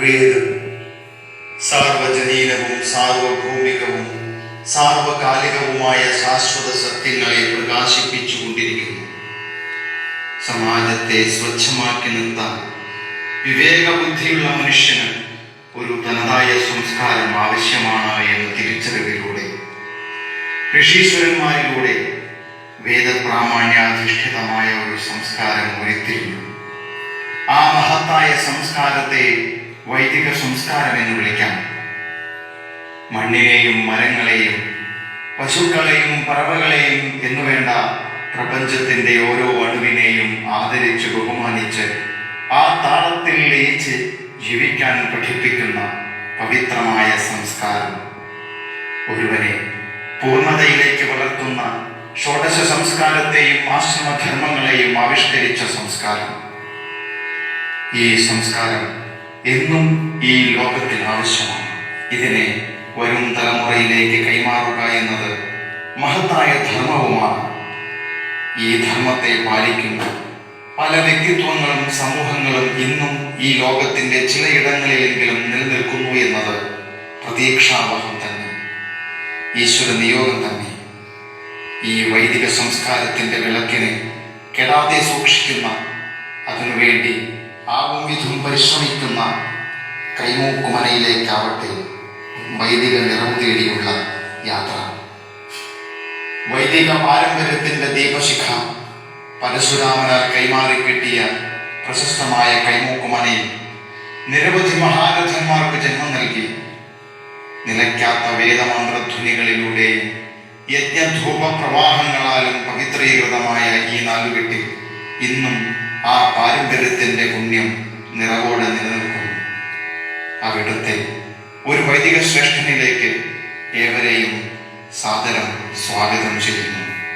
വേദം സാർവജനീനവും സാർവഭൗമികവും സാർവകാലികവുമായ ശാശ്വത സത്യങ്ങളെ പ്രകാശിപ്പിച്ചുകൊണ്ടിരിക്കുന്നു സമാജത്തെ സ്വച്ഛമാക്കി നിർത്താൻ വിവേകബുദ്ധിയുള്ള മനുഷ്യന് ഒരു തനതായ സംസ്കാരം ആവശ്യമാണ് എന്ന തിരിച്ചറിവിലൂടെ ഋഷീശ്വരന്മാരിലൂടെ വേദപ്രാമാണ്യാധിഷ്ഠിതമായ ഒരു സംസ്കാരം ഉരുത്തിരിഞ്ഞു. ആ മഹത്തായ സംസ്കാരത്തെ വൈദിക സംസ്കാരം എന്ന് വിളിക്കാം. മണ്ണിനെയും മരങ്ങളെയും പശുക്കളെയും പറവകളെയും എന്നുവേണ്ട പ്രപഞ്ചത്തിന്റെ ഓരോ അണുവിനെയും ആദരിച്ച് ബഹുമാനിച്ച് ആ താളത്തിൽ ലയിച്ച് ജീവിക്കാൻ പഠിപ്പിക്കുന്ന പവിത്രമായ സംസ്കാരം. ഒരുവനെ പൂർണതയിലേക്ക് വളർത്തുന്ന ഷോഡശ സംസ്കാരത്തെയും ആശ്രമധർമ്മങ്ങളെയും ആവിഷ്കരിച്ച സംസ്കാരം. ഈ സംസ്കാരം എന്നും ഈ ലോകത്തിൽ ആവശ്യമാണ്. ഇതിനെ വരും തലമുറയിലേക്ക് കൈമാറുക എന്നത് മഹത്തായ ധർമ്മവുമാണ്. ഈ ധർമ്മത്തെ പാലിക്കുന്ന പല വ്യക്തിത്വങ്ങളും സമൂഹങ്ങളും ഇന്നും ഈ ലോകത്തിന്റെ ചിലയിടങ്ങളിലെങ്കിലും നിലനിൽക്കുന്നു എന്നത് പ്രതീക്ഷാവഹം തന്നെ. ഈശ്വര നിയോഗം തന്നെ. ഈ വൈദിക സംസ്കാരത്തിന്റെ വിളക്കിനെ കെടാതെ സൂക്ഷിക്കുന്ന അതിനുവേണ്ടി ആവും വിധം പരിശ്രമിക്കുന്ന കൈമൂക്കുമനയിലേക്കാവട്ടെ വൈദിക നിറം തേടിയുള്ള യാത്ര. വൈദിക പാരമ്പര്യത്തിന്റെ ദീപശിഖ പരശുരാമനാൽ കൈമാറി കിട്ടിയ പ്രശസ്തമായ കൈമൂക്കുമനയിൽ നിരവധി മഹാരഥന്മാർക്ക് ജന്മം നൽകി. നിലയ്ക്കാത്ത വേദമന്ത്രധ്വനികളിലൂടെയും യജ്ഞധൂപ പ്രവാഹങ്ങളാലും പവിത്രീകൃതമായ ഈ നാലുകെട്ടിൽ ഇന്നും ആ പാരമ്പര്യത്തിന്റെ പുണ്യം നിറവോടെ നിലനിൽക്കുന്നു അവിടുത്തെ ഒരു വൈദിക ശ്രേഷ്ഠനിലേക്ക് ഏവരെയും സാദരം സ്വാഗതം ചെയ്യുന്നു.